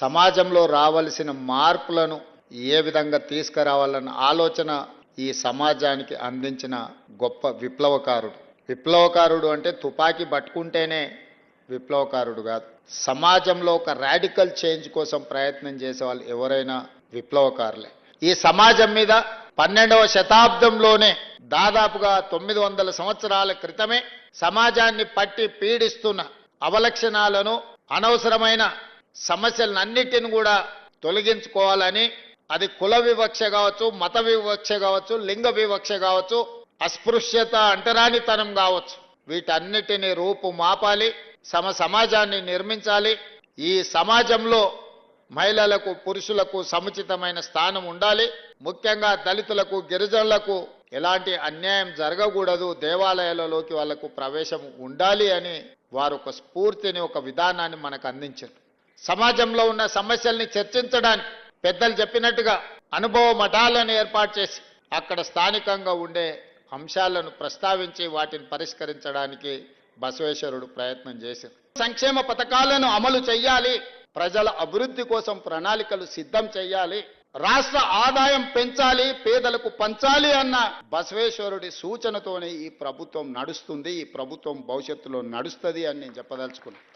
సమాజంలో రావలసిన మార్పులను ఏ విధంగా తీసుకురావాలన్న ఆలోచన ఈ సమాజానికి అందించిన గొప్ప విప్లవకారుడు. విప్లవకారుడు అంటే తుపాకీ పట్టుకుంటేనే విప్లవకారుడు కాదు. సమాజంలో ఒక రాడికల్ చేంజ్ కోసం ప్రయత్నం చేసే వాళ్ళు ఎవరైనా విప్లవకారులే. ఈ సమాజం మీద పన్నెండవ శతాబ్దంలోనే దాదాపుగా తొమ్మిది వందల సంవత్సరాల క్రితమే సమాజాన్ని పట్టి పీడిస్తున్న అవలక్షణాలను అనవసరమైన సమస్యలన్నిటిని కూడా తొలగించుకోవాలని అది కుల వివక్ష కావచ్చు మత వివక్ష కావచ్చు లింగ వివక్ష కావచ్చు అస్పృశ్యత అంటరానితనం కావచ్చు. వీటన్నిటిని రూపు మాపాలి సమ సమాజాన్ని నిర్మించాలి. ఈ సమాజంలో మహిళలకు పురుషులకు సముచితమైన స్థానం ఉండాలి. ముఖ్యంగా దళితులకు గిరిజనులకు ఎలాంటి అన్యాయం జరగకూడదు. దేవాలయాలలోకి వాళ్ళకు ప్రవేశం ఉండాలి అని వారు ఒక స్ఫూర్తిని ఒక విధానాన్ని మనకు అందించారు. సమాజంలో ఉన్న సమస్యల్ని చర్చించడానికి పెద్దలు చెప్పినట్టుగా అనుభవ మఠాలను ఏర్పాటు చేసి అక్కడ స్థానికంగా ఉండే అంశాలను ప్రస్తావించి వాటిని పరిష్కరించడానికి బసవేశ్వరుడు ప్రయత్నం చేశారు సంక్షేమ పథకాలను అమలు చేయాలి ప్రజల అభివృద్ధి కోసం ప్రణాళికలు సిద్ధం చేయాలి రాష్ట్ర ఆదాయం పెంచాలి పేదలకు పంచాలి అన్న బసవేశ్వరుడి సూచనతోనే ఈ ప్రభుత్వం నడుస్తుంది ఈ ప్రభుత్వం భవిష్యత్తులో నడుస్తుంది అని నేను చెప్పదలుచుకున్నాను.